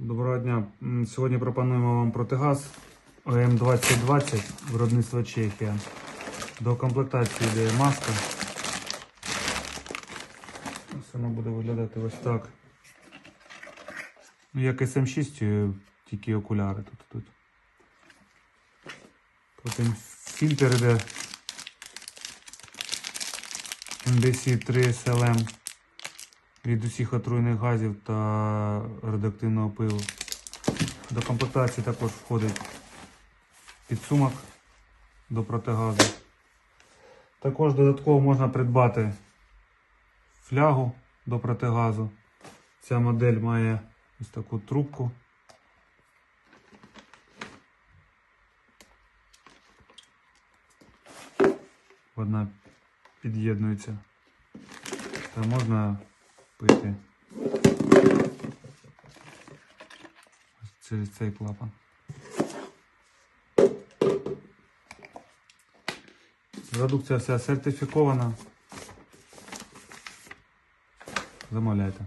Доброго дня. Сьогодні пропонуємо вам протигаз ОМ2020 виробництва Чехія. До комплектації йде маска. Ось воно буде виглядати ось так. Ну, як SM6, е, тільки окуляри тут. тут. Потім фільтр йде MDC 3 SLM від усіх отруйних газів та радіоактивного пилу. До комплектації також входить підсумок до протигазу. Також додатково можна придбати флягу до протигазу. Ця модель має ось таку трубку. Вона під'єднується. Та можна пити через цей клапан. Продукція вся сертифікована. Замовляйте.